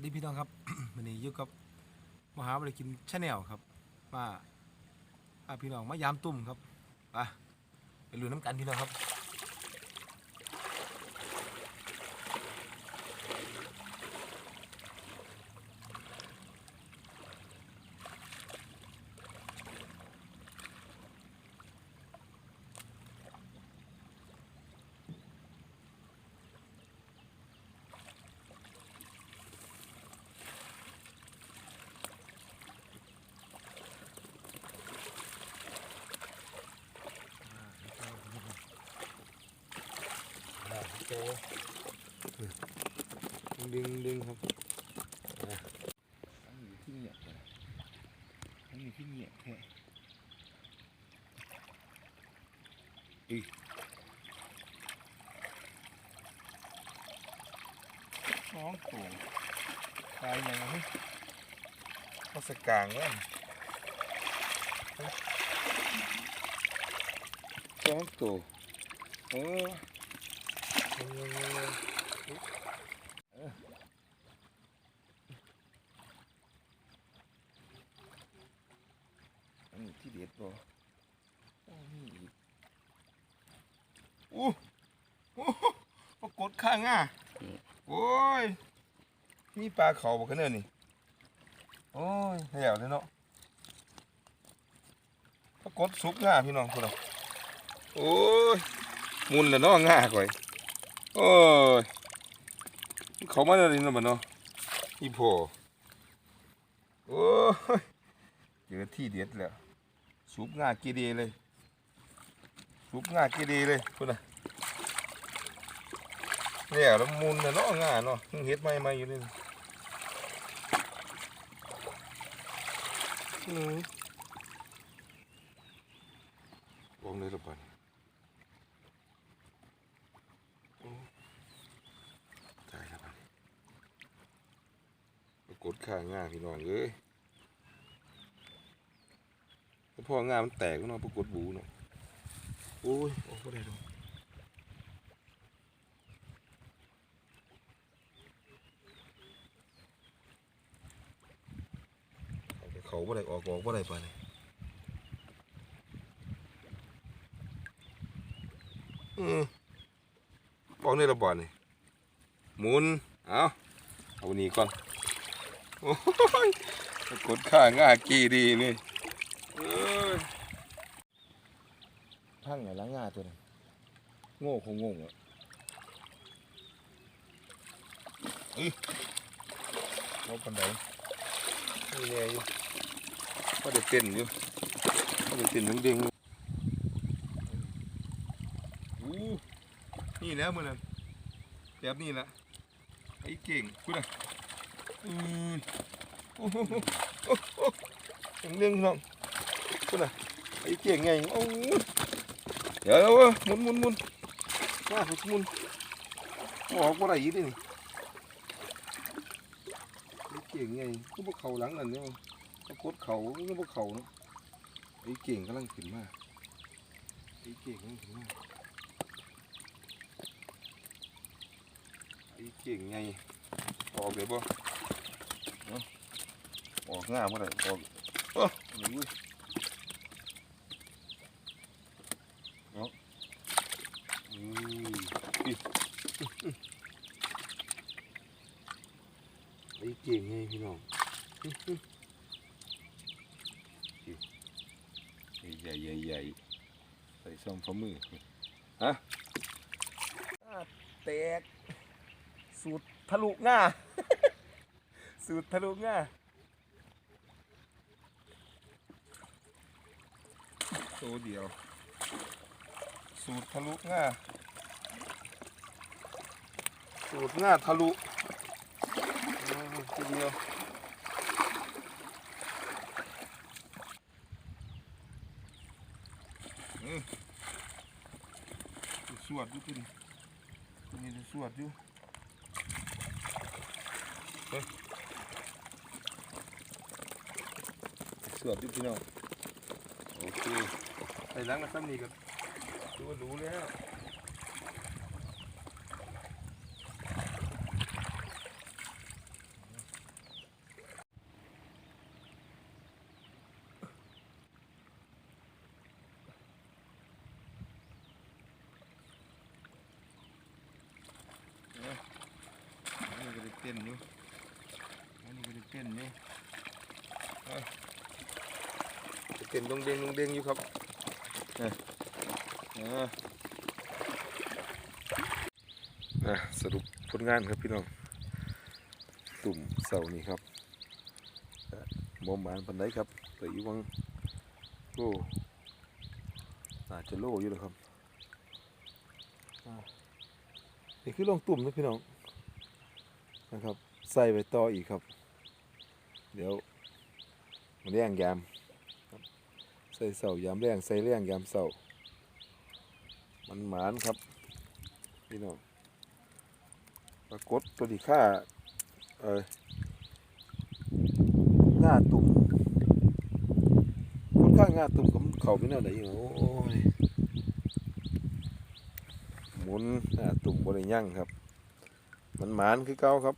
วัสดีพี่น้องครับ วันนี้อยู่กับมหาบริกินชาแนลครับมาพาพี่น้องมายามตุ่มครับไปไปลุยน้ำกันพี่น้องครับ โจ ดึงดึงครับอันนี้ที่เงียบเลยอันนี้ที่เงียบแค่อีสองตัวตายยังไงเขาสกลางวะสองตัวเออ อันนี้ที่เด็ดบ่โอ้อีกอู้อู้ปรากฏข้างอะโอ้ย มีปลาเขาบ่กันเด้อนี่ โอ้ยแล้วเลยเนาะปรากฏสุกง่าพี่น้องพุ่นน่ะโอ้ยมุนแล้วเนาะง่าก่อย โอ้ยเขามาแล้วนี่เนาะบัดเนาะอีโพโอ้ยเจอที่เด็ดแล้วสุกง่ากีดีเลยสุกง่ากีดีเลยพุ่นน่ะแล้วแล้วมุนแล้วเนาะง่าเนาะเพิ่งเฮ็ดใหม่ๆอยู่นี่อืมวงเลยละบัดตายแล้วครับ ปรากฏข้างง่าพี่น้องเอ้ยแล้วพอง่ามันแตกเนาะปรากฏบูเนาะโอ้ยออกไม่ได้ดอกเอาไปเขาบ่ได้ออกออกบ่ได้ไปานนี้อืมบอกในระบอดนี่หมุน เอาเอาวันี่ก่อน โอ้ยกดข้าง่ากี่ดีนี่เอ้ยพังไงละง่าตัวนี้โง่คงงงอะอีว่าปันไดนี่แน่อยู่ก็ได้เต้นอยู่ก็ได้เต้นเด้งๆอยู่อู้นี่แล้วมือนั้นแบบนี้ละไอ้เก่งคุณอะ อือโอ้โหย่างเรื่องน้องคุณอะไอ้เก่งไงโอ้ยเดี๋ยวเอาเว้ยหมุนหมุนหมุนมาหมุนหมุนออกว่าไรอีกนี่ไอ้เก่งไงก็พวกเขาหลังนั่นเนี่ยก็กดเขาก็พวกเขาเนาะไอ้เก่งกำลังขึ้นมาไอ้เก่งกำลังขึ้นมาไอ้เก่งไงออกเลยบ่ ออกง่ายบ่ได้ออกโอ้ยเนาอืมอิไอ้เก่งไงพี่น้องใหญ่ใหญ่ใหญ่ใส่ซ่อมฝ่ามือฮะแตกสูตรทะลุง่า สูตรทะลุง่าตัวเดียว สูตรทะลุง่าสูตรง่าทะลุตัวเดียวเออสวดอยู่ตัวนี้ตัวนี้สวดอยู่ส เกือบพี่น้องโอเคไปล้างกระซ้ำนี่กับดูรู้แล้วเต้นอยู่อันนี้ก็เต้นอยู่ เต้นดงเด้งดงเด้งอยู่ครับอะอะอะสรุปผลงานครับพี่น้องตุ่มเสานี่ครับอะบ่หมานปันไดครับแต่อยู่วังโอ้น่าจะโลอยู่นะครับอะนี่คือลงตุ่มนะพี่น้องนะครับ ใส่ไปต่ออีกครับ เดี๋ยวมันแรงยามครับใส่เสายามแรงใส่แรงยามเสามันหมานครับ พี่น้องปรากฏตัวที่ค่าเออหน้าตุ่มค่อนข้างหน้าตุ่มกับเขาไม่น่าได้อยู่โอ้ยหมุนหน้าตุ่มบริยั่งครับ มันหมานคือเก่าครับ